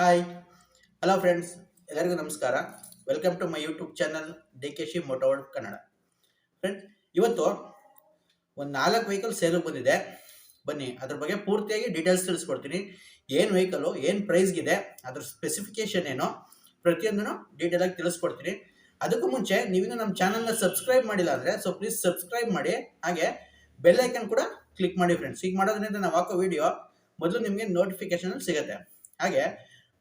Hi hello friends ಎಲ್ಲರಿಗೂ ನಮಸ್ಕಾರ. Welcome to my YouTube channel D K she ಮೋಟೋವರ್ಡ್ Kannada friends ಇವತ್ತು ಒಂದು ನಾಲ್ಕು ವೆಹಿಕಲ್ ಸೇಲು ಬಂದಿದೆ. ಬನ್ನಿ, ಅದ್ರ ಬಗ್ಗೆ ಪೂರ್ತಿಯಾಗಿ ಡೀಟೇಲ್ಸ್ ತಿಳಿಸ್ಕೊಡ್ತೀನಿ. ಏನು ವೆಹಿಕಲು ಏನು ಪ್ರೈಸ್ಗಿದೆ ಅದ್ರ ಸ್ಪೆಸಿಫಿಕೇಶನ್ ಏನು, ಪ್ರತಿಯೊಂದನ್ನು ಡೀಟೇಲಾಗಿ ತಿಳಿಸ್ಕೊಡ್ತೀನಿ. ಅದಕ್ಕೂ ಮುಂಚೆ, ನೀವಿನ್ನೂ ನಮ್ಮ ಚಾನಲ್ನ ಸಬ್ಸ್ಕ್ರೈಬ್ ಮಾಡಿಲ್ಲ ಅಂದರೆ ಸೊ ಪ್ಲೀಸ್ ಸಬ್ಸ್ಕ್ರೈಬ್ ಮಾಡಿ. ಹಾಗೆ ಬೆಲ್ ಐಕನ್ ಕೂಡ ಕ್ಲಿಕ್ ಮಾಡಿ ಫ್ರೆಂಡ್ಸ್ ಈಗ ಮಾಡೋದ್ರಿಂದ ನಾವು ಹಾಕೋ ವಿಡಿಯೋ ಮೊದಲು ನಿಮಗೆ ನೋಟಿಫಿಕೇಶನಲ್ಲಿ ಸಿಗುತ್ತೆ. ಹಾಗೆ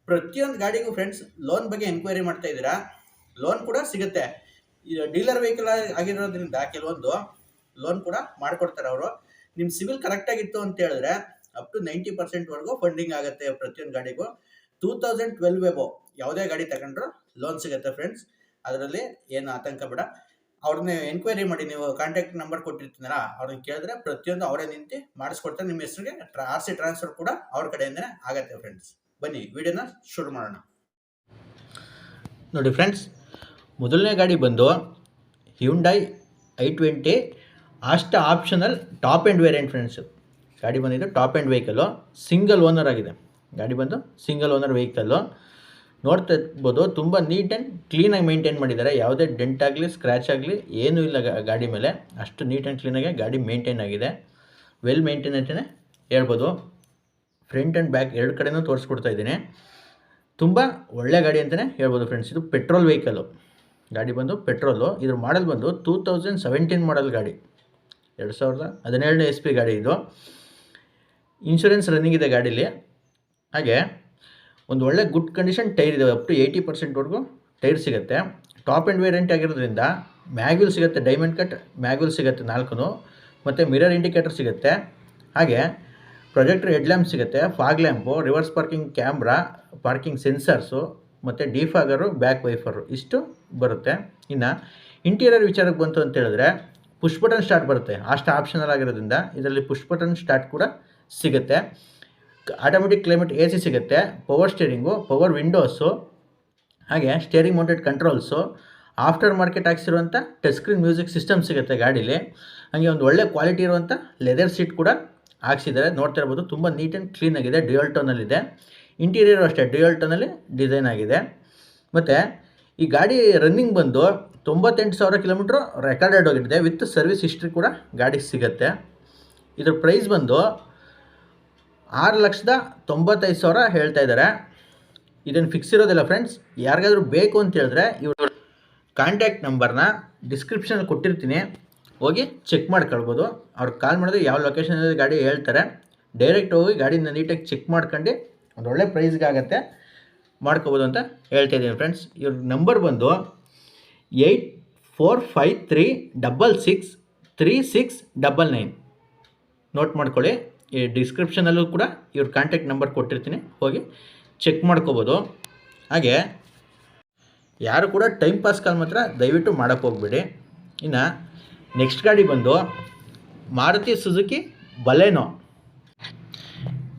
ಪ್ರತಿಯೊಂದು ಗಾಡಿಗೂ ಫ್ರೆಂಡ್ಸ್ ಲೋನ್ ಬಗ್ಗೆ ಎನ್ಕ್ವೈರಿ ಮಾಡ್ತಾ ಇದ್ದೀರಾ? ಲೋನ್ ಕೂಡ ಸಿಗುತ್ತೆ. ಡೀಲರ್ ವೆಹಿಕಲ್ ಆಗಿರೋದ್ರಿಂದ ಕೆಲವೊಂದು ಲೋನ್ ಕೂಡ ಮಾಡಿಕೊಡ್ತಾರೆ ಅವರು. ನಿಮ್ಮ ಸಿವಿಲ್ ಕರೆಕ್ಟಾಗಿತ್ತು ಅಂತ ಹೇಳಿದ್ರೆ ಅಪ್ ಟು ನೈಂಟಿ ಪರ್ಸೆಂಟ್ವರೆಗೂ ಫಂಡಿಂಗ್ ಆಗುತ್ತೆ ಪ್ರತಿಯೊಂದು ಗಾಡಿಗೂ. ಟೂ ತೌಸಂಡ್ ಟ್ವೆಲ್ವ್ ವೆಬೋ ಯಾವುದೇ ಗಾಡಿ ತಗೊಂಡ್ರು ಲೋನ್ ಸಿಗುತ್ತೆ ಫ್ರೆಂಡ್ಸ್ ಅದರಲ್ಲಿ ಏನು ಆತಂಕ ಬೇಡ. ಅವ್ರನ್ನ ಎನ್ಕ್ವೈರಿ ಮಾಡಿ, ನೀವು ಕಾಂಟ್ಯಾಕ್ಟ್ ನಂಬರ್ ಕೊಟ್ಟಿರ್ತೀನಲ್ಲ ಅವ್ರನ್ನ ಕೇಳಿದ್ರೆ ಪ್ರತಿಯೊಂದು ಅವರೇ ನಿಂತು ಮಾಡಿಸ್ಕೊಡ್ತಾರೆ. ನಿಮ್ಮ ಹೆಸರಿಗೆ ಆರ್ ಸಿ ಟ್ರಾನ್ಸ್ಫರ್ ಕೂಡ ಅವ್ರ ಕಡೆಯಿಂದನೇ ಆಗುತ್ತೆ ಫ್ರೆಂಡ್ಸ್ ಬನ್ನಿ, ವಿಡಿಯೋನ ಶುರು ಮಾಡೋಣ. ನೋಡಿ ಫ್ರೆಂಡ್ಸ್ ಮೊದಲನೇ ಗಾಡಿ ಬಂದು ಹ್ಯುಂಡೈ ಐ ಟ್ವೆಂಟಿ, ಅಷ್ಟ optional top end variant friends ಗಾಡಿ ಬಂದಿದ್ದು top end vehicle single owner ಆಗಿದೆ. ಗಾಡಿ ಬಂದು ಸಿಂಗಲ್ ಓನರ್ ವೆಹಿಕಲ್ಲು ನೋಡ್ತಾ ಇರ್ಬೋದು, ತುಂಬ ನೀಟ್ ಆ್ಯಂಡ್ ಕ್ಲೀನಾಗಿ ಮೇಂಟೈನ್ ಮಾಡಿದ್ದಾರೆ. ಯಾವುದೇ ಡೆಂಟ್ ಆಗಲಿ ಸ್ಕ್ರ್ಯಾಚ್ ಆಗಲಿ, ಏನೂ ಇಲ್ಲ ಗಾಡಿ ಮೇಲೆ. ಅಷ್ಟು ನೀಟ್ ಆ್ಯಂಡ್ ಕ್ಲೀನಾಗಿ ಗಾಡಿ ಮೇಂಟೈನ್ ಆಗಿದೆ. ವೆಲ್ ಮೇಂಟೈನ್ ಅಂತಲೇ ಹೇಳ್ಬೋದು. ಫ್ರಂಟ್ ಆ್ಯಂಡ್ ಬ್ಯಾಕ್ ಎರಡು ಕಡೆನೂ ತೋರಿಸ್ಕೊಡ್ತಾ ಇದ್ದೀನಿ. ತುಂಬ ಒಳ್ಳೆ ಗಾಡಿ ಅಂತಲೇ ಹೇಳ್ಬೋದು ಫ್ರೆಂಡ್ಸ್ ಇದು ಪೆಟ್ರೋಲ್ ವೆಹಿಕಲ್ಲು. ಗಾಡಿ ಬಂದು ಪೆಟ್ರೋಲು. ಇದ್ರ ಮಾಡಲ್ ಬಂದು ಟೂ ತೌಸಂಡ್ ಸೆವೆಂಟೀನ್ ಮಾಡಲ್ ಗಾಡಿ. ಎರಡು ಸಾವಿರದ ಹದಿನೇಳನೇ ಎಸ್ ಪಿ ಗಾಡಿ ಇದು. ಇನ್ಶೂರೆನ್ಸ್ ರನ್ನಿಂಗ್ ಇದೆ ಗಾಡೀಲಿ. ಹಾಗೆ ಒಂದು ಒಳ್ಳೆ ಗುಡ್ ಕಂಡೀಷನ್ ಟೈರ್ ಇದೆ. ಅಪ್ ಟು ಏಯ್ಟಿ ಪರ್ಸೆಂಟ್ವರೆಗೂ ಟೈರ್ ಸಿಗುತ್ತೆ. ಟಾಪ್ ಆ್ಯಂಡ್ ವೇರಿಯಂಟ್ ಆಗಿರೋದ್ರಿಂದ ಮ್ಯಾಗ್ಯೂಲ್ ಸಿಗುತ್ತೆ. ಡೈಮಂಡ್ ಕಟ್ ಮ್ಯಾಗ್ಯೂಲ್ ಸಿಗುತ್ತೆ ನಾಲ್ಕು ಮತ್ತು ಮಿರರ್ ಇಂಡಿಕೇಟರ್ ಸಿಗುತ್ತೆ. ಹಾಗೆ ಪ್ರೊಜೆಕ್ಟರ್ ಹೆಡ್ಲ್ಯಾಂಪ್ ಸಿಗುತ್ತೆ, fog lamp, reverse parking camera, parking sensors, ಮತ್ತು ಡಿಫಾಗರು, ಬ್ಯಾಕ್ ವೈಫರು, ಇಷ್ಟು ಬರುತ್ತೆ. ಇನ್ನು ಇಂಟೀರಿಯರ್ ವಿಚಾರಕ್ಕೆ ಬಂತು ಅಂತ ಹೇಳಿದ್ರೆ ಪುಷ್ ಬಟನ್ ಸ್ಟಾರ್ಟ್ ಬರುತ್ತೆ. ಅಷ್ಟು ಆಪ್ಷನಲ್ ಆಗಿರೋದ್ರಿಂದ ಇದರಲ್ಲಿ ಪುಷ್ ಬಟನ್ ಸ್ಟಾರ್ಟ್ ಕೂಡ ಸಿಗುತ್ತೆ. ಆಟೋಮೆಟಿಕ್ ಕ್ಲೈಮೇಟ್ ಎ ಸಿ ಸಿಗುತ್ತೆ, ಪವರ್ ಸ್ಟೇರಿಂಗು, ಪವರ್ ವಿಂಡೋಸು, ಹಾಗೆ steering mounted controls, after market ಹಾಕ್ಸಿರುವಂಥ touch screen music system ಸಿಗುತ್ತೆ ಗಾಡೀಲಿ. ಹಾಗೆ ಒಂದು ಒಳ್ಳೆ ಕ್ವಾಲಿಟಿ ಇರುವಂಥ ಲೆದರ್ ಸೀಟ್ ಕೂಡ ಹಾಕ್ಸಿದ್ದಾರೆ ನೋಡ್ತಾ ಇರ್ಬೋದು, ತುಂಬ ನೀಟ್ ಆ್ಯಂಡ್ ಕ್ಲೀನ್ ಆಗಿದೆ ಡ್ಯುಯಲ್ ಟೋನಲ್ಲಿದೆ ಇಂಟೀರಿಯರು ಅಷ್ಟೇ ಡ್ಯುಯಲ್ ಟೋನಲ್ಲಿ ಡಿಸೈನ್ ಆಗಿದೆ. ಮತ್ತು ಈ ಗಾಡಿ ರನ್ನಿಂಗ್ ಬಂದು ತೊಂಬತ್ತೆಂಟು ಸಾವಿರ ಕಿಲೋಮೀಟ್ರ್ ರೆಕಾರ್ಡೆಡ್ ಹೋಗಿದೆ ವಿತ್ ಸರ್ವಿಸ್ ಹಿಸ್ಟ್ರಿ ಕೂಡ ಗಾಡಿ ಸಿಗುತ್ತೆ. ಇದ್ರ ಪ್ರೈಸ್ ಬಂದು ಆರು ಲಕ್ಷದ ತೊಂಬತ್ತೈದು ಸಾವಿರ ಹೇಳ್ತಾ ಇದ್ದಾರೆ ಇದನ್ನು ಫಿಕ್ಸ್ ಇರೋದಿಲ್ಲ ಫ್ರೆಂಡ್ಸ್ ಯಾರಿಗಾದ್ರೂ ಬೇಕು ಅಂತ ಹೇಳಿದ್ರೆ ಇವರು ಕಾಂಟ್ಯಾಕ್ಟ್ ನಂಬರ್ನ ಡಿಸ್ಕ್ರಿಪ್ಷನಲ್ಲಿ ಕೊಟ್ಟಿರ್ತೀನಿ. ಹೋಗಿ ಚೆಕ್ ಮಾಡ್ಕೊಳ್ಬೋದು. ಅವ್ರಿಗೆ ಕಾಲ್ ಮಾಡಿದ್ರೆ ಯಾವ ಲೊಕೇಶನಲ್ಲಿ ಗಾಡಿ ಹೇಳ್ತಾರೆ. ಡೈರೆಕ್ಟ್ ಹೋಗಿ ಗಾಡಿನ ನೀಟಾಗಿ ಚೆಕ್ ಮಾಡ್ಕೊಂಡು ಒಂದು ಒಳ್ಳೆ ಪ್ರೈಸ್ಗೆ ಆಗುತ್ತೆ ಮಾಡ್ಕೋಬೋದು ಅಂತ ಹೇಳ್ತಾ ಇದ್ದೀನಿ ಫ್ರೆಂಡ್ಸ್ ಇವ್ರ ನಂಬರ್ ಬಂದು eight four five three double six three six double nine note ಮಾಡ್ಕೊಳ್ಳಿ. ಈ ಡಿಸ್ಕ್ರಿಪ್ಷನಲ್ಲೂ ಕೂಡ ಇವ್ರ ಕಾಂಟ್ಯಾಕ್ಟ್ ನಂಬರ್ ಕೊಟ್ಟಿರ್ತೀನಿ. ಹೋಗಿ ಚೆಕ್ ಮಾಡ್ಕೋಬೋದು. ಹಾಗೆ ಯಾರು ಕೂಡ ಟೈಮ್ ಪಾಸ್ ಕಾಲ್ ಮಾತ್ರ ದಯವಿಟ್ಟು ಮಾಡೋಕ್ಕೆ ಹೋಗ್ಬೇಡಿ. ಇನ್ನು ನೆಕ್ಸ್ಟ್ ಗಾಡಿ ಬಂದು Maruti Suzuki Baleno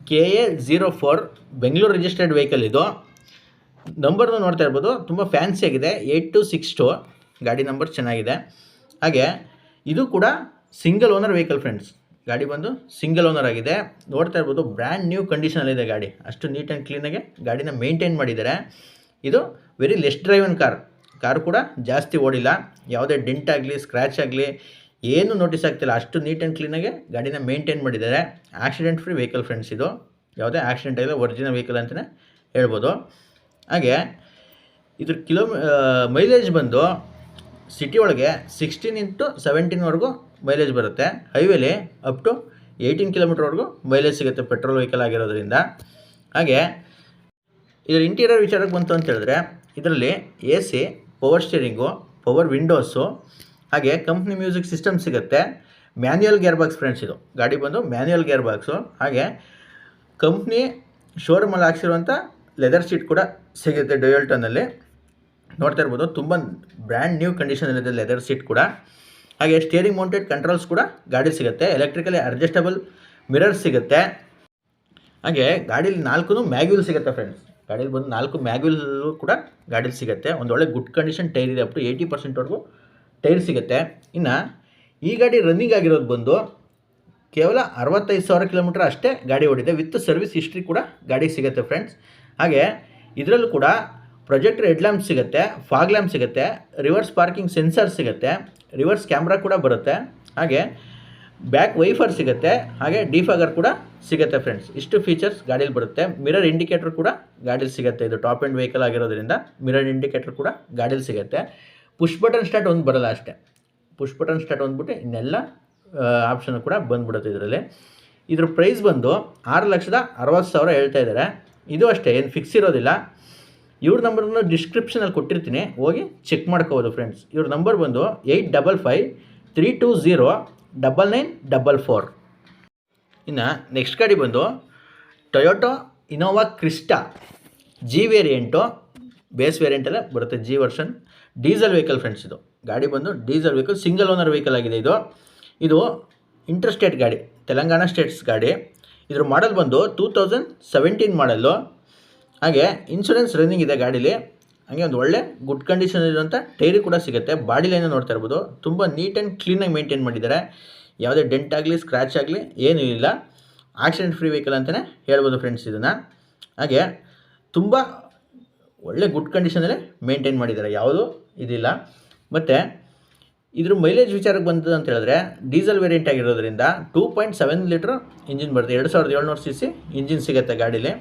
K A zero four Bengaluru registered vehicle ಇದು. ನಂಬರ್ನ ನೋಡ್ತಾ ಇರ್ಬೋದು, ತುಂಬ ಫ್ಯಾನ್ಸಿ ಆಗಿದೆ ಏಯ್ಟ್ ಟು ಸಿಕ್ಸ್ ಟು ಗಾಡಿ ನಂಬರ್ ಚೆನ್ನಾಗಿದೆ. ಹಾಗೆ, ಇದು ಕೂಡ ಸಿಂಗಲ್ ಓನರ್ ವೆಹಿಕಲ್ ಫ್ರೆಂಡ್ಸ್ ಗಾಡಿ ಬಂದು ಸಿಂಗಲ್ ಓನರ್ ಆಗಿದೆ. ನೋಡ್ತಾ ಇರ್ಬೋದು ಬ್ರ್ಯಾಂಡ್ ನ್ಯೂ ಕಂಡೀಷನಲ್ಲಿದೆ ಗಾಡಿ. ಅಷ್ಟು ನೀಟ್ ಆ್ಯಂಡ್ ಕ್ಲೀನಾಗೆ ಗಾಡಿನ ಮೇಂಟೈನ್ ಮಾಡಿದ್ದಾರೆ. ಇದು very less driven car car ಕೂಡ ಜಾಸ್ತಿ ಓಡಿಲ್ಲ. ಯಾವುದೇ ಡೆಂಟ್ ಆಗಲಿ ಸ್ಕ್ರ್ಯಾಚ್ ಆಗಲಿ, ಏನು ನೋಟಿಸ್ ಆಗ್ತಿಲ್ಲ. ಅಷ್ಟು ನೀಟ್ ಆ್ಯಂಡ್ ಕ್ಲೀನಾಗೆ ಗಾಡಿನ ಮೇಂಟೈನ್ ಮಾಡಿದ್ದಾರೆ. ಆಕ್ಸಿಡೆಂಟ್ ಫ್ರೀ ವೆಹಿಕಲ್ ಫ್ರೆಂಡ್ಸ್ ಇದು. ಯಾವುದೇ ಆಕ್ಸಿಡೆಂಟ್ ಆಗಿಲ್ಲ ಒರಿಜಿನಲ್ ವೆಹಿಕಲ್ ಅಂತಲೇ ಹೇಳ್ಬೋದು. ಹಾಗೆ, ಇದ್ರ ಕಿಲೋ ಮೈಲೇಜ್ ಬಂದು ಸಿಟಿ ಒಳಗೆ ಸಿಕ್ಸ್ಟೀನ್ ಇಂಟು ಸೆವೆಂಟೀನ್ವರೆಗೂ ಮೈಲೇಜ್ ಬರುತ್ತೆ. ಹೈವೇಲಿ ಅಪ್ ಟು ಏಯ್ಟೀನ್ ಕಿಲೋಮೀಟ್ರ್ವರೆಗೂ ಮೈಲೇಜ್ ಸಿಗುತ್ತೆ ಪೆಟ್ರೋಲ್ ವೆಹಿಕಲ್ ಆಗಿರೋದ್ರಿಂದ. ಹಾಗೆ, ಇದರ ಇಂಟೀರಿಯರ್ ವಿಚಾರಕ್ಕೆ ಬಂತು ಅಂತ ಹೇಳಿದ್ರೆ, ಇದರಲ್ಲಿ A C power steering power windows ಹಾಗೆ ಕಂಪ್ನಿ ಮ್ಯೂಸಿಕ್ ಸಿಸ್ಟಮ್ ಸಿಗುತ್ತೆ. ಮ್ಯಾನ್ಯಲ್ ಗೇರ್ ಬಾಕ್ಸ್ ಫ್ರೆಂಡ್ಸ್ ಇದು. ಗಾಡಿ ಬಂದು ಮ್ಯಾನ್ಯಲ್ ಗೇರ್ ಬಾಕ್ಸು ಹಾಗೆ ಕಂಪ್ನಿ ಶೋರೂಮಲ್ಲಿ ಹಾಕ್ಸಿರುವಂಥ ಲೆದರ್ ಸೀಟ್ ಕೂಡ ಸಿಗುತ್ತೆ ಡೊಯಲ್ಟನಲ್ಲಿ ನೋಡ್ತಾ ಇರ್ಬೋದು, ತುಂಬ ಬ್ರ್ಯಾಂಡ್ ನ್ಯೂ ಕಂಡೀಷನಲ್ಲಿದೆ ಲೆದರ್ ಸೀಟ್ ಕೂಡ. ಹಾಗೆ ಸ್ಟೇರಿಂಗ್ ಮೌಂಟೆಡ್ ಕಂಟ್ರೋಲ್ಸ್ ಕೂಡ ಗಾಡಿ ಸಿಗುತ್ತೆ. ಎಲೆಕ್ಟ್ರಿಕಲಿ ಅಡ್ಜಸ್ಟಬಲ್ ಮಿರರ್ ಸಿಗುತ್ತೆ. ಹಾಗೆ ಗಾಡೀಲಿ ನಾಲ್ಕು ಮ್ಯಾಗ್ಯೂಲ್ ಸಿಗುತ್ತೆ ಫ್ರೆಂಡ್ಸ್ ಗಾಡೀಲಿ ಬಂದು ನಾಲ್ಕು ಮ್ಯಾಗ್ವಿಲ್ಲು ಕೂಡ ಗಾಡೀಲಿ ಸಿಗುತ್ತೆ. ಒಂದು ಒಳ್ಳೆ ಗುಡ್ ಕಂಡೀಷನ್ ಟೈರ್ ಇದೆ ಅಪ್ ಟು ಏಯ್ಟಿ ಪರ್ಸೆಂಟ್ವರೆಗೂ ಟೈರ್ ಸಿಗುತ್ತೆ. ಇನ್ನು ಈ ಗಾಡಿ ರನ್ನಿಂಗ್ ಆಗಿರೋದು ಬಂದು ಕೇವಲ ಅರವತ್ತೈದು ಸಾವಿರ ಕಿಲೋಮೀಟ್ರ್ ಅಷ್ಟೇ ಗಾಡಿ ಓಡಿದೆ. ವಿತ್ ಸರ್ವಿಸ್ ಹಿಸ್ಟ್ರಿ ಕೂಡ ಗಾಡಿ ಸಿಗುತ್ತೆ ಫ್ರೆಂಡ್ಸ್ ಹಾಗೆ ಇದರಲ್ಲೂ ಕೂಡ ಪ್ರೊಜೆಕ್ಟ್ ಹೆಡ್ ಲ್ಯಾಂಪ್ ಸಿಗುತ್ತೆ ಫಾಗ್ ಲ್ಯಾಂಪ್ ಸಿಗುತ್ತೆ ರಿವರ್ಸ್ ಪಾರ್ಕಿಂಗ್ ಸೆನ್ಸರ್ ಸಿಗುತ್ತೆ ರಿವರ್ಸ್ ಕ್ಯಾಮ್ರಾ ಕೂಡ ಬರುತ್ತೆ. ಹಾಗೆ ಬ್ಯಾಕ್ ವೈಫರ್ ಸಿಗುತ್ತೆ, ಹಾಗೆ ಡಿಫಾಗರ್ ಕೂಡ ಸಿಗುತ್ತೆ ಫ್ರೆಂಡ್ಸ್ ಇಷ್ಟು ಫೀಚರ್ಸ್ ಗಾಡೀಲಿ ಬರುತ್ತೆ. ಮಿರರ್ ಇಂಡಿಕೇಟರ್ ಕೂಡ ಗಾಡೀಲಿ ಸಿಗುತ್ತೆ. ಇದು ಟಾಪ್ ಆ್ಯಂಡ್ ವೆಹಿಕಲ್ ಆಗಿರೋದ್ರಿಂದ ಮಿರರ್ ಇಂಡಿಕೇಟರ್ ಕೂಡ ಗಾಡೀಲಿ ಸಿಗುತ್ತೆ. ಪುಷ್ ಬಟನ್ ಸ್ಟಾರ್ಟ್ ಒಂದು ಬರಲ್ಲ ಅಷ್ಟೇ. ಪುಷ್ ಬಟನ್ ಸ್ಟಾರ್ಟ್ ಅಂದ್ಬಿಟ್ಟು ಇನ್ನೆಲ್ಲ ಆಪ್ಷನ್ ಕೂಡ ಬಂದ್ಬಿಡುತ್ತೆ ಇದರಲ್ಲಿ. ಇದ್ರ ಪ್ರೈಸ್ ಬಂದು ಆರು ಲಕ್ಷದ ಅರವತ್ತು ಸಾವಿರ ಹೇಳ್ತಾ ಇದ್ದಾರೆ ಇದು ಅಷ್ಟೇ, ಏನು ಫಿಕ್ಸ್ ಇರೋದಿಲ್ಲ. ಇವ್ರ ನಂಬರ್ನ ಡಿಸ್ಕ್ರಿಪ್ಷನಲ್ಲಿ ಕೊಟ್ಟಿರ್ತೀನಿ. ಹೋಗಿ ಚೆಕ್ ಮಾಡ್ಕೋಬೋದು ಫ್ರೆಂಡ್ಸ್ ಇವ್ರ ನಂಬರ್ ಬಂದು eight double five three two zero double nine double four ಇನ್ನು ನೆಕ್ಸ್ಟ್ ಗಾಡಿ ಬಂದು Toyota Innova Crysta G variant base ವೇರಿಯಂಟಲ್ಲೇ ಬರುತ್ತೆ G version diesel vehicle friends ಇದು. ಗಾಡಿ ಬಂದು diesel vehicle single owner vehicle ಆಗಿದೆ ಇದು. ಇದು ಇಂಟರ್ಸ್ಟೇಟ್ ಗಾಡಿ, ತೆಲಂಗಾಣ ಸ್ಟೇಟ್ಸ್ ಗಾಡಿ. ಇದ್ರ ಮಾಡಲ್ ಬಂದು ಟೂ ತೌಸಂಡ್ ಸೆವೆಂಟೀನ್ ಮಾಡಲ್ಲು ಹಾಗೆ ಇನ್ಶೂರೆನ್ಸ್ ರನ್ನಿಂಗ್ ಇದೆ ಗಾಡೀಲಿ. ಹಾಗೆ ಒಂದು ಒಳ್ಳೆ ಗುಡ್ ಕಂಡೀಷನ್ ಇರುವಂಥ ಟೈರಿ ಕೂಡ ಸಿಗುತ್ತೆ. ಬಾಡಿ ಲೈನ್ ನೋಡ್ತಾ ಇರ್ಬೋದು. ತುಂಬ ನೀಟ್ ಆ್ಯಂಡ್ ಕ್ಲೀನಾಗಿ ಮೇಂಟೈನ್ ಮಾಡಿದ್ದಾರೆ. ಯಾವುದೇ ಡೆಂಟ್ ಆಗಲಿ ಸ್ಕ್ರ್ಯಾಚ್ ಆಗಲಿ ಏನೂ ಇಲ್ಲ. ಆಕ್ಸಿಡೆಂಟ್ ಫ್ರೀ ವೆಹಿಕಲ್ ಅಂತಲೇ ಹೇಳ್ಬೋದು ಫ್ರೆಂಡ್ಸ್ ಇದನ್ನು. ಹಾಗೆ ತುಂಬ ಒಳ್ಳೆ ಗುಡ್ ಕಂಡೀಷನಲ್ಲಿ ಮೇಂಟೈನ್ ಮಾಡಿದ್ದಾರೆ. ಯಾವುದೂ? ಇದಿಲ್ಲ. ಮತ್ತು ಇದ್ರ ಮೈಲೇಜ್ ವಿಚಾರಕ್ಕೆ ಬಂದದ್ದು ಅಂತ ಹೇಳಿದ್ರೆ ಡೀಸೆಲ್ ವೇರಿಯಂಟ್ ಆಗಿರೋದ್ರಿಂದ two point seven litre engine ಬರುತ್ತೆ. ಎರಡು ಸಾವಿರದ ಏಳ್ನೂರು ಸಿ ಸಿ ಇಂಜಿನ್ ಸಿಗುತ್ತೆ ಗಾಡೀಲಿ.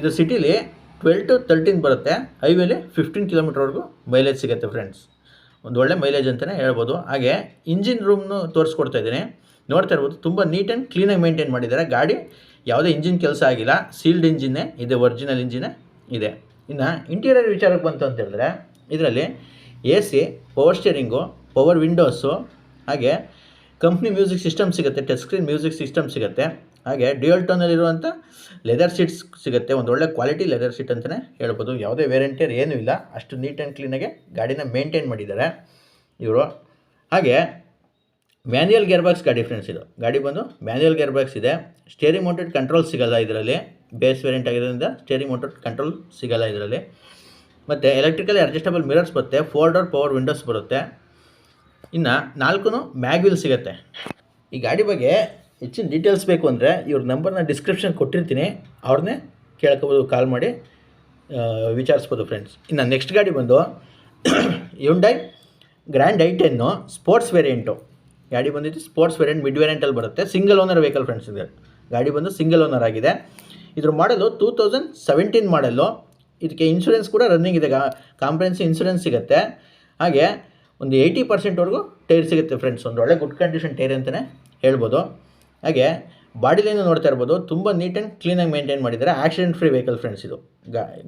ಇದು ಸಿಟಿಲಿ ಟ್ವೆಲ್ ಟು ತರ್ಟೀನ್ ಬರುತ್ತೆ. ಹೈವೇಲಿ ಫಿಫ್ಟೀನ್ ಕಿಲೋಮೀಟ್ರ್ವರೆಗೂ ಮೈಲೇಜ್ ಸಿಗುತ್ತೆ ಫ್ರೆಂಡ್ಸ್ ಒಂದು ಒಳ್ಳೆ ಮೈಲೇಜ್ ಅಂತಲೇ ಹೇಳ್ಬೋದು. ಹಾಗೆ ಇಂಜಿನ್ ರೂಮ್ನು ತೋರಿಸ್ಕೊಡ್ತಾ ಇದ್ದೀನಿ. ನೋಡ್ತಾ ಇರ್ಬೋದು, ತುಂಬ ನೀಟ್ ಆ್ಯಂಡ್ ಕ್ಲೀನಾಗಿ ಮೇಂಟೈನ್ ಮಾಡಿದ್ದಾರೆ. ಗಾಡಿ ಯಾವುದೇ ಇಂಜಿನ್ ಕೆಲಸ ಆಗಿಲ್ಲ. ಸೀಲ್ಡ್ ಇಂಜಿನ್ನೇ ಇದೆ ಒರಿಜಿನಲ್ ಇಂಜಿನೇ ಇದೆ. ಇನ್ನು ಇಂಟೀರಿಯರ್ ವಿಚಾರಕ್ಕೆ ಬಂತು ಅಂತ ಹೇಳಿದ್ರೆ, ಇದರಲ್ಲಿ A C power steering power windows ಹಾಗೆ ಕಂಪ್ನಿ ಮ್ಯೂಸಿಕ್ ಸಿಸ್ಟಮ್ ಸಿಗುತ್ತೆ ಟಚ್ ಸ್ಕ್ರೀನ್ ಮ್ಯೂಸಿಕ್ ಸಿಸ್ಟಮ್ ಸಿಗುತ್ತೆ. ಹಾಗೆ ಡ್ಯೂಯಲ್ ಟೋನಲ್ಲಿರುವಂಥ ಲೆದರ್ ಸೀಟ್ಸ್ ಸಿಗುತ್ತೆ. ಒಂದು ಒಳ್ಳೆ ಕ್ವಾಲಿಟಿ ಲೆದರ್ ಸೀಟ್ ಅಂತಲೇ ಹೇಳ್ಬೋದು. ಯಾವುದೇ ವೇರೆಂಟಿಯರ್ ಏನೂ ಇಲ್ಲ. ಅಷ್ಟು ನೀಟ್ ಆ್ಯಂಡ್ ಕ್ಲೀನಾಗೆ ಗಾಡಿನ ಮೇಂಟೈನ್ ಮಾಡಿದ್ದಾರೆ ಇವರು. ಹಾಗೆ ಮ್ಯಾನ್ಯಲ್ ಗೇರ್ ಬಾಕ್ಸ್ ಗಾಡಿ ಫ್ರೆಂಡ್ಸ್ ಇದು. ಗಾಡಿ ಬಂದು ಮ್ಯಾನ್ಯಲ್ ಗೇರ್ ಬಾಕ್ಸ್ ಇದೆ. ಸ್ಟೇರಿಂಗ್ ಮೌಂಟೆಡ್ ಕಂಟ್ರೋಲ್ ಸಿಗಲ್ಲ ಇದರಲ್ಲಿ. ಬೇಸ್ ವೇರಿಯಂಟ್ ಆಗಿರೋದ್ರಿಂದ ಸ್ಟೇರಿಂಗ್ ಮೌಂಟೆಡ್ ಕಂಟ್ರೋಲ್ ಸಿಗಲ್ಲ ಇದರಲ್ಲಿ. ಮತ್ತು ಎಲೆಕ್ಟ್ರಿಕಲ್ ಅಡ್ಜಸ್ಟಬಲ್ ಮಿರರ್ಸ್ ಬರುತ್ತೆ. ಫೋರ್ ಡೋರ್ ಪವರ್ ವಿಂಡೋಸ್ ಬರುತ್ತೆ. ಇನ್ನು ನಾಲ್ಕು ಮ್ಯಾಗ್ವಿಲ್ ಸಿಗುತ್ತೆ. ಈ ಗಾಡಿ ಬಗ್ಗೆ ಹೆಚ್ಚಿನ ಡೀಟೇಲ್ಸ್ ಬೇಕು ಅಂದರೆ ಇವ್ರ ನಂಬರ್ನ ಡಿಸ್ಕ್ರಿಪ್ಷನ್ ಕೊಟ್ಟಿರ್ತೀನಿ. ಅವ್ರನ್ನೇ ಕೇಳ್ಕೊಬೋದು ಕಾಲ್ ಮಾಡಿ ವಿಚಾರಿಸ್ಬೋದು ಫ್ರೆಂಡ್ಸ್ ಇನ್ನು ನೆಕ್ಸ್ಟ್ ಗಾಡಿ ಬಂದು Hyundai grand i ten sports variant ಗಾಡಿ ಬಂದಿದ್ದು ಸ್ಪೋರ್ಟ್ಸ್ ವೇರಿಯಂಟ್ ಮಿಡ್ ವೇರಿಯಂಟಲ್ಲಿ ಬರುತ್ತೆ. ಸಿಂಗಲ್ ಓನರ್ ವೆಹಿಕಲ್ ಫ್ರೆಂಡ್ಸ್ ಇದೆ. ಗಾಡಿ ಬಂದು ಸಿಂಗಲ್ ಓನರ್ ಆಗಿದೆ. ಇದ್ರ ಮಾಡಲು ಟೂ ತೌಸಂಡ್ ಸೆವೆಂಟೀನ್ ಮಾಡಲು ಇದಕ್ಕೆ ಇನ್ಶೂರೆನ್ಸ್ ಕೂಡ ರನ್ನಿಂಗ್ ಇದೆ. ಕಾಂಪ್ರೆನ್ಸಿ ಇನ್ಶೂರೆನ್ಸ್ ಸಿಗುತ್ತೆ. ಹಾಗೆ ಒಂದು ಏಯ್ಟಿ ಪರ್ಸೆಂಟ್ವರೆಗೂ ಟೈರ್ ಸಿಗುತ್ತೆ ಫ್ರೆಂಡ್ಸ್ ಒಂದು ಒಳ್ಳೆ ಗುಡ್ ಕಂಡೀಷನ್ ಟೈರ್ ಅಂತಲೇ ಹೇಳ್ಬೋದು. ಹಾಗೆ ಬಾಡಿ ಲೈನು ನೋಡ್ತಾ ಇರ್ಬೋದು, ತುಂಬ ನೀಟ್ ಆ್ಯಂಡ್ ಕ್ಲೀನಾಗಿ ಮೇಂಟೈನ್ ಮಾಡಿದ್ದಾರೆ. ಆಕ್ಸಿಡೆಂಟ್ ಫ್ರೀ ವೆಹಿಕಲ್ ಫ್ರೆಂಡ್ಸ್ ಇದು.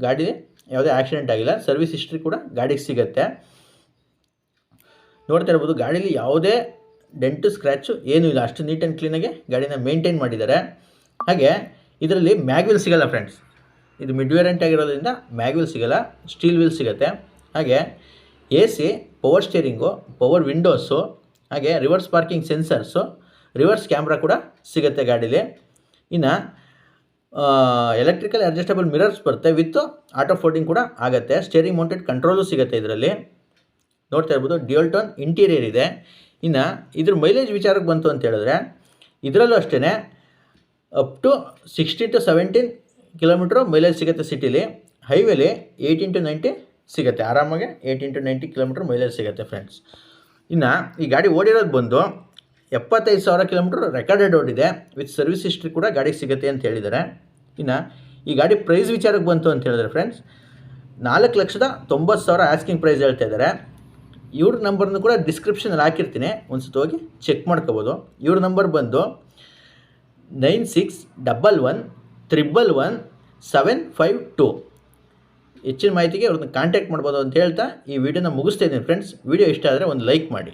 ಗಾಡಿ ಯಾವುದೇ ಆಕ್ಸಿಡೆಂಟ್ ಆಗಿಲ್ಲ ಸರ್ವಿಸ್ ಹಿಸ್ಟ್ರಿ ಕೂಡ ಗಾಡಿಗೆ ಸಿಗುತ್ತೆ. ನೋಡ್ತಾ ಇರ್ಬೋದು, ಗಾಡೀಲಿ ಯಾವುದೇ ಡೆಂಟು ಸ್ಕ್ರ್ಯಾಚು ಏನೂ ಇಲ್ಲ. ಅಷ್ಟು ನೀಟ್ ಆ್ಯಂಡ್ ಕ್ಲೀನಾಗಿ ಗಾಡಿನ ಮೇಂಟೈನ್ ಮಾಡಿದ್ದಾರೆ. ಹಾಗೆ ಇದರಲ್ಲಿ ಮ್ಯಾಗ್ವಿಲ್ ಸಿಗಲ್ಲ ಫ್ರೆಂಡ್ಸ್ ಇದು ಮಿಡ್ ವೇರಿಯಂಟ್ ಆಗಿರೋದ್ರಿಂದ ಮ್ಯಾಗ್ವಿಲ್ ಸಿಗಲ್ಲ ಸ್ಟೀಲ್ ವೀಲ್ ಸಿಗುತ್ತೆ. ಹಾಗೆ A C power steering power windows ಹಾಗೆ reverse parking sensors reverse camera ಕೂಡ ಸಿಗುತ್ತೆ ಗಾಡೀಲಿ. ಇನ್ನು ಎಲೆಕ್ಟ್ರಿಕಲ್ ಅಡ್ಜಸ್ಟಬಲ್ ಮಿರರ್ಸ್ ಬರುತ್ತೆ. ವಿತ್ ಆಟೋ ಫೋಲ್ಡಿಂಗ್ ಕೂಡ ಆಗುತ್ತೆ. ಸ್ಟೇರಿಂಗ್ ಮೌಂಟೆಡ್ ಕಂಟ್ರೋಲು ಸಿಗುತ್ತೆ ಇದರಲ್ಲಿ. ನೋಡ್ತಾ ಇರ್ಬೋದು ಡ್ಯೂಯಲ್ ಟೋನ್ ಇಂಟೀರಿಯರ್ ಇದೆ. ಇನ್ನು, ಇದ್ರ ಮೈಲೇಜ್ ವಿಚಾರಕ್ಕೆ ಬಂತು ಅಂತ ಹೇಳಿದ್ರೆ, ಇದರಲ್ಲೂ ಅಷ್ಟೇ up to sixty to seventeen kilometre mileage ಸಿಗುತ್ತೆ ಸಿಟಿಲಿ. ಹೈವೇಲಿ ಏಯ್ಟೀನ್ ಟು ನೈಂಟಿ ಸಿಗುತ್ತೆ. ಆರಾಮಾಗಿ eighteen to ninety kilometre mileage ಸಿಗುತ್ತೆ ಫ್ರೆಂಡ್ಸ್ ಇನ್ನು, ಈ ಗಾಡಿ ಓಡಿರೋದು ಬಂದು ಎಪ್ಪತ್ತೈದು ಸಾವಿರ ಕಿಲೋಮೀಟ್ರ್ ರೆಕಾರ್ಡೆಡ್ ಓಡಿದೆ ವಿತ್ ಸರ್ವಿಸ್ ಹಿಸ್ಟ್ರಿ ಕೂಡ ಗಾಡಿಗೆ ಸಿಗುತ್ತೆ ಅಂತ ಹೇಳಿದ್ದಾರೆ ಇನ್ನು ಈ ಗಾಡಿ ಪ್ರೈಸ್ ವಿಚಾರಕ್ಕೆ ಬಂತು ಅಂತ ಹೇಳಿದ್ರೆ ಫ್ರೆಂಡ್ಸ್ ನಾಲ್ಕು ಲಕ್ಷದ ತೊಂಬತ್ತು ಸಾವಿರ ಆಸ್ಕಿಂಗ್ ಪ್ರೈಸ್ ಹೇಳ್ತಾ ಇದ್ದಾರೆ ಇವ್ರ ನಂಬರ್ನ ಕೂಡ ಡಿಸ್ಕ್ರಿಪ್ಷನಲ್ಲಿ ಹಾಕಿರ್ತೀನಿ. ಒಂದು ಸತಿ ಹೋಗಿ ಚೆಕ್ ಮಾಡ್ಕೋಬೋದು. ಇವ್ರ ನಂಬರ್ ಬಂದು nine six double one triple one seven five two. ಹೆಚ್ಚಿನ ಮಾಹಿತಿಗೆ ಅವ್ರನ್ನ ಕಾಂಟ್ಯಾಕ್ಟ್ ಮಾಡ್ಬೋದು ಅಂತ ಹೇಳ್ತಾ ಈ ವಿಡಿಯೋನ ಮುಗಿಸ್ತಾ ಇದ್ದೀನಿ ಫ್ರೆಂಡ್ಸ್ ವಿಡಿಯೋ ಇಷ್ಟ ಆದರೆ ಒಂದು ಲೈಕ್ ಮಾಡಿ.